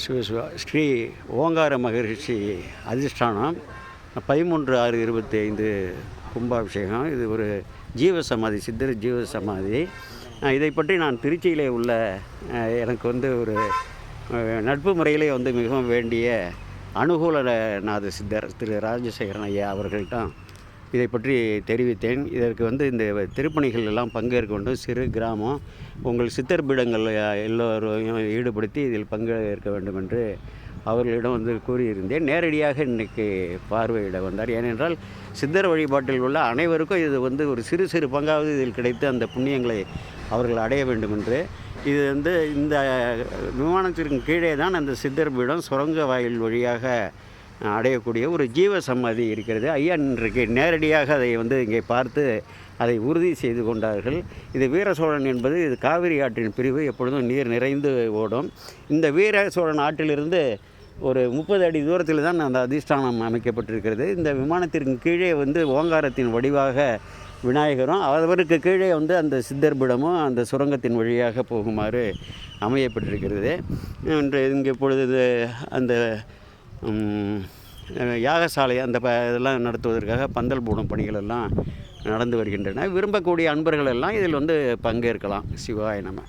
ஸ்ரீ ஓங்கார மகரிஷி அதிஷ்டானம் பதிமூன்று ஆறு இருபத்தி ஐந்து கும்பாபிஷேகம். இது ஒரு ஜீவ சமாதி சித்தர் ஜீவ சமாதி இதை பற்றி நான் திருச்சியிலே உள்ள எனக்கு வந்து ஒரு நட்பு முறையிலே வந்து மிகவும் வேண்டிய அனுகூலநாத சித்தர் திரு ராஜசேகரன் ஐயா அவர்கள்ட்ட இதை பற்றி தெரிவித்தேன். இதற்கு வந்து இந்த திருப்பணிகள் எல்லாம் பங்கேற்க வேண்டும் சிறு கிராமம் உங்கள் சித்தர் பீடங்கள் எல்லோரையும் ஈடுபடுத்தி இதில் பங்கேற்க வேண்டும் என்று அவர்களிடம் வந்து கூறியிருந்தேன். நேரடியாக இன்றைக்கு பார்வையிட வந்தார். ஏனென்றால் சித்தர் வழிபாட்டில் உள்ள அனைவருக்கும் இது வந்து ஒரு சிறு சிறு பங்காவது இதில் கிடைத்து அந்த புண்ணியங்களை அவர்கள் அடைய வேண்டும் என்று இது வந்து இந்த விமானத்திற்கு கீழே தான் அந்த சித்தர் பீடம் சுரங்க வாயில் வழியாக அடையக்கூடிய ஒரு ஜீவ சமாதி இருக்கிறது. ஐயா இன்றைக்கு நேரடியாக அதை வந்து இங்கே பார்த்து அதை உறுதி செய்து கொண்டார்கள். இது வீர சோழன் என்பது இது காவிரி ஆற்றின் பிரிவு எப்பொழுதும் நீர் நிறைந்து ஓடும். இந்த வீர சோழன் ஆற்றிலிருந்து ஒரு முப்பது அடி தூரத்தில் தான் அந்த அதிஷ்டானம் அமைக்கப்பட்டிருக்கிறது. இந்த விமானத்திற்கு கீழே வந்து ஓங்காரத்தின் வடிவாக விநாயகரும் அவருக்கு கீழே வந்து அந்த சித்தர்பிடமும் அந்த சுரங்கத்தின் வழியாக போகுமாறு அமையப்பட்டிருக்கிறது. இன்று இங்கே இப்பொழுது அந்த யாகசாலை அந்த ப இதெல்லாம் நடத்துவதற்காக பந்தல் போடும் பணிகள் எல்லாம் நடந்து வருகின்றன. விரும்பக்கூடிய அன்பர்கள் எல்லாம் இதில் வந்து பங்கேற்கலாம். சிவாய நம்ம